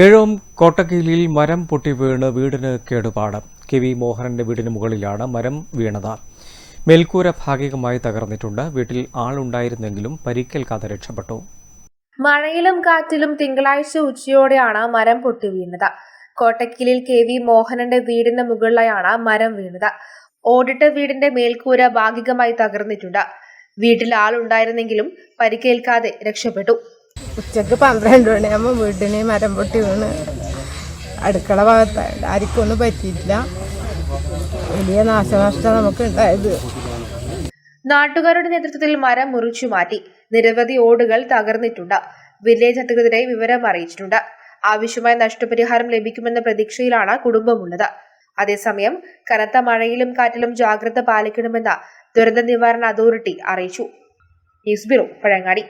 ഏഴോം കോട്ടക്കീലിൽ മരം പൊട്ടി വീണ് വീടിന് കേടുപാട്. കെ വി മോഹനന്റെ വീടിന് മുകളിലാണ് മരം വീണത്. മേൽക്കൂര ഭാഗികമായി തകർന്നിട്ടുണ്ട്. വീട്ടിൽ ആളുണ്ടായിരുന്നെങ്കിലും പരിക്കേൽക്കാതെ രക്ഷപ്പെട്ടു. മഴയിലും കാറ്റിലും തിങ്കളാഴ്ച ഉച്ചയോടെയാണ് മരം പൊട്ടി വീണത്. കോട്ടക്കിലിൽ കെ വി മോഹനന്റെ വീടിന് മുകളിലായാണ് മരം വീണത്. ഓടിട്ട വീടിന്റെ മേൽക്കൂര ഭാഗികമായി തകർന്നിട്ടുണ്ട്. വീട്ടിൽ ആളുണ്ടായിരുന്നെങ്കിലും പരിക്കേൽക്കാതെ രക്ഷപ്പെട്ടു. ഉച്ചയ്ക്ക് പന്ത്രണ്ട് മണിയാകുമ്പോൾ വീടിന് മരം പൊട്ടി വീണ്. അടുക്കള ഭാഗത്ത് ഒന്നും പറ്റിയിട്ടില്ല. വലിയ നാശനഷ്ടം നമുക്ക് ഉണ്ടായത് നാട്ടുകാരുടെ നേതൃത്വത്തിൽ മരം മുറിച്ചു മാറ്റി. നിരവധി ഓടുകൾ തകർന്നിട്ടുണ്ട്. വില്ലേജ് അധികൃതരെ വിവരം അറിയിച്ചിട്ടുണ്ട്. ആവശ്യമായ നഷ്ടപരിഹാരം ലഭിക്കുമെന്ന പ്രതീക്ഷയിലാണ് കുടുംബമുള്ളത്. അതേസമയം കനത്ത മഴയിലും കാറ്റിലും ജാഗ്രത പാലിക്കണമെന്ന് ദുരന്ത നിവാരണ അതോറിറ്റി അറിയിച്ചു. News bureau Pazhangadi.